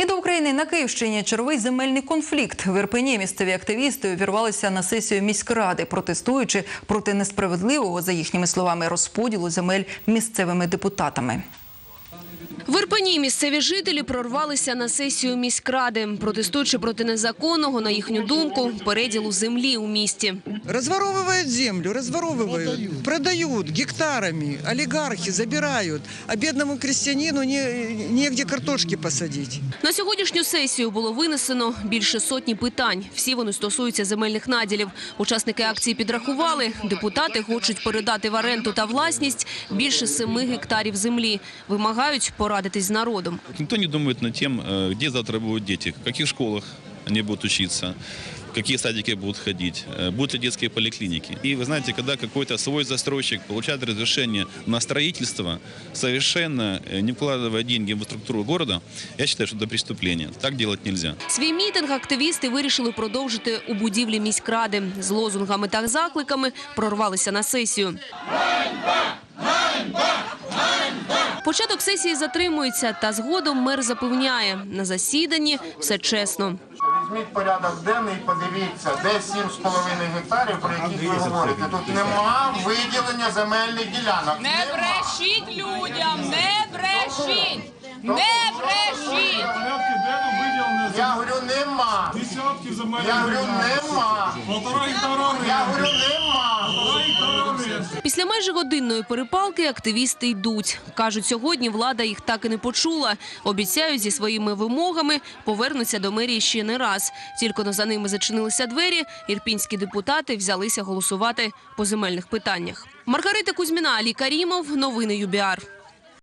І до України на Київщині черговий земельний конфлікт. В Ірпені місцеві активісти увірвалися на сесію міськради, протестуючи проти несправедливого, за їхніми словами, розподілу земель місцевими депутатами. В Ірпені місцеві жителі прорвалися на сесію міськради, протестуючи проти незаконного, на їхню думку, переділу землі у місті. Разворовывают землю, разворовывают, продают, гектарами, олигархи забирают, а бедному крестьянину не, негде картошки посадить. На сьогоднішню сесію було винесено більше сотні питань. Всі вони стосуються земельних наділів. Учасники акції підрахували, депутати хочуть передати в оренду та власність більше семи гектарів землі. Вимагають порадитись з народом. Никто не думает над тем, э, где завтра будут дети, в каких школах они будут учиться, в какие садики будут ходить, э, будут ли детские поликлиники. И вы знаете, когда какой-то свой застройщик получает разрешение на строительство, совершенно э, не вкладывая деньги в инфраструктуру города, я считаю, что это преступление. Так делать нельзя. Свій мітинг активісти вирішили продовжити у будівлі міськради. З лозунгами та закликами прорвалися на сесію. Початок сесії затримується, та згодом мер запевняє, на засіданні все чесно. Візьміть порядок денний і подивіться, де 7,5 гектарів, про які ви говорите. Тут нема виділення земельних ділянок. Не Нема. брешіть людям, не брешіть, не брешіть. Порядки денного Я говорю, нема. десятки земельних Я говорю, ділянок. нема. Полтора гектара Я говорю, нема. Полтора. Після майже годинної перепалки активісти йдуть. Кажуть, сьогодні влада їх так і не почула. Обіцяють зі своїми вимогами повернуться до мерії ще не раз. Тільки за ними зачинилися двері, ірпінські депутати взялися голосувати по земельних питаннях. Маргарита Кузьміна, Алі Карімов, новини ЮБІАР.